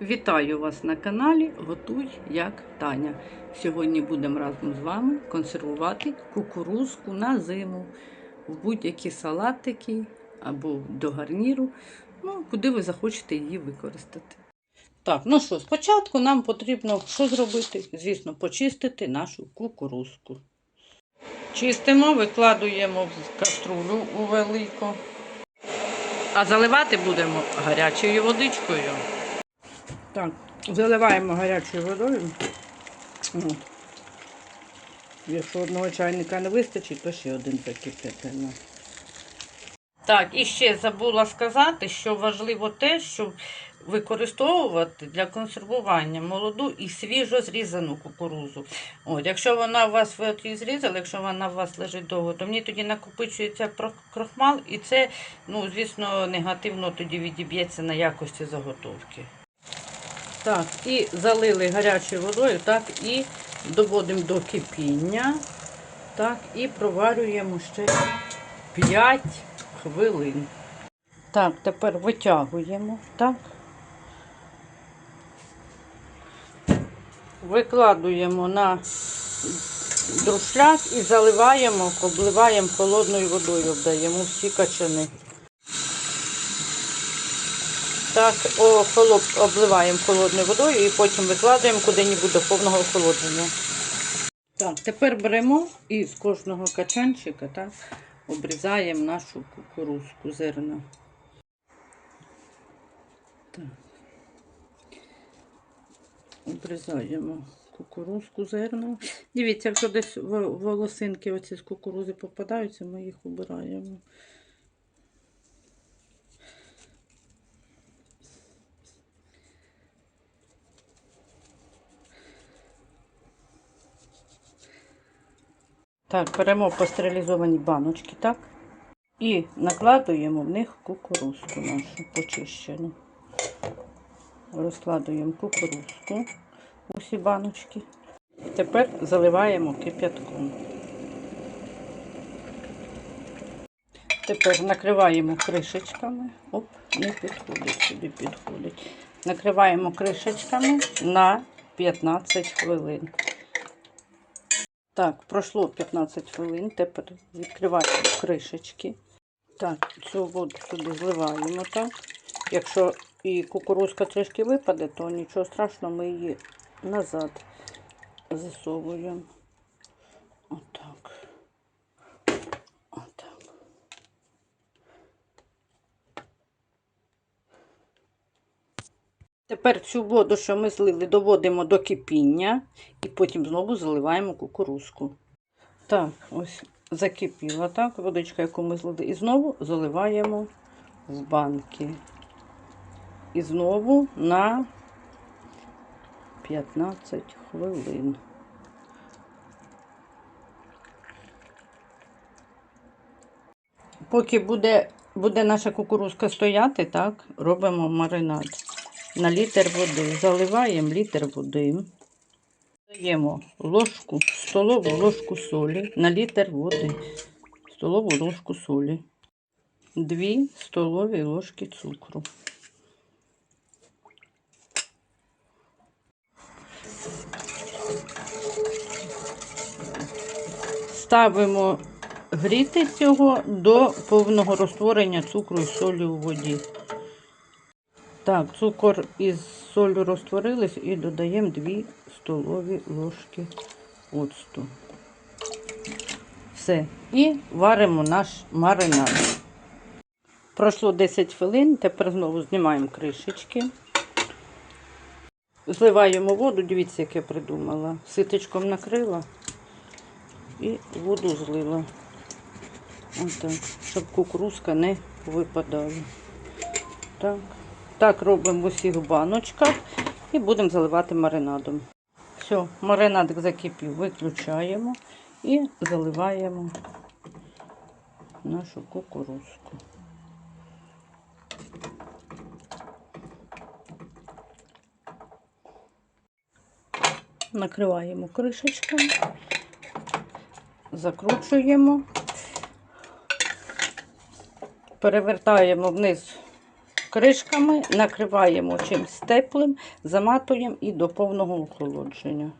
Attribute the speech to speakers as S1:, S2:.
S1: Вітаю вас на каналі Готуй як Таня. Сьогодні будемо разом з вами консервувати кукурузку на зиму в будь-які салатики або до гарніру, ну, куди ви захочете її використати. Так, ну що, спочатку нам потрібно що зробити? Звісно, почистити нашу кукурузку. Чистимо, викладуємо в каструлю у велику. А заливати будемо гарячою водичкою. Так, заливаємо гарячою водою. От. Якщо одного чайника не вистачить, то ще один закипятимо. Так, і ще забула сказати, що важливо те, щоб використовувати для консервування молоду і свіжо зрізану кукурузу. От, якщо вона у вас ви її зрізали, якщо вона у вас лежить довго, то в ній тоді накопичується крохмал, і це, ну, звісно, негативно тоді відіб'ється на якості заготовки. Так, і залили гарячою водою, так, і доводимо до кипіння. Так, і проварюємо ще 5 хвилин. Так, тепер витягуємо, так. Викладуємо на друшляк і заливаємо, обливаємо холодною водою, обдаємо всі качани. Так, охолоп, обливаємо холодною водою і потім викладаємо куди-небудь до повного охолодження. Так, тепер беремо і з кожного качанчика так, обрізаємо нашу кукурузку зерна. Так. Обрізаємо кукурузку зерна. Дивіться, якщо десь волосинки оці з кукурузи попадаються, ми їх обираємо. Так, беремо пастерилізовані баночки, так? І накладуємо в них кукурузку нашу почищену. Розкладуємо кукурузку у всі баночки. Тепер заливаємо кип'ятком. Тепер накриваємо кришечками. Оп, не підходить сюди, підходить. Накриваємо кришечками на 15 хвилин. Так, пройшло 15 хвилин. Тепер відкриваємо кришечки. Так, цю воду сюди зливаємо. так. Якщо і кукурузка трішки випаде, то нічого страшного, ми її назад засовуємо. Отак. Отак. Тепер цю воду, що ми злили, доводимо до кипіння і потім знову заливаємо кукурузку. Так, ось закипіла так, водичка, яку ми злили. І знову заливаємо в банки. І знову на 15 хвилин. Поки буде, буде наша кукурузка стояти, так, робимо маринад. На літр води. Заливаємо літр води. Даємо ложку, столову ложку солі на літр води. Столову ложку солі. Дві столові ложки цукру. Ставимо гріти цього до повного розтворення цукру і солі у воді. Так, цукор із солью розтворились і додаємо 2 столові ложки оцту. Все. І варимо наш маринад. Пройшло 10 хвилин, тепер знову знімаємо кришечки. Зливаємо воду, дивіться, як я придумала. Ситочком накрила і воду злила. Отак, щоб кукурузка не випадала. Так. Так робимо в усіх баночках і будемо заливати маринадом. Все, маринадик закипів, виключаємо і заливаємо нашу кукурузку. Накриваємо кришечками, закручуємо, перевертаємо вниз кришками, накриваємо чимось теплим, заматуємо і до повного охолодження.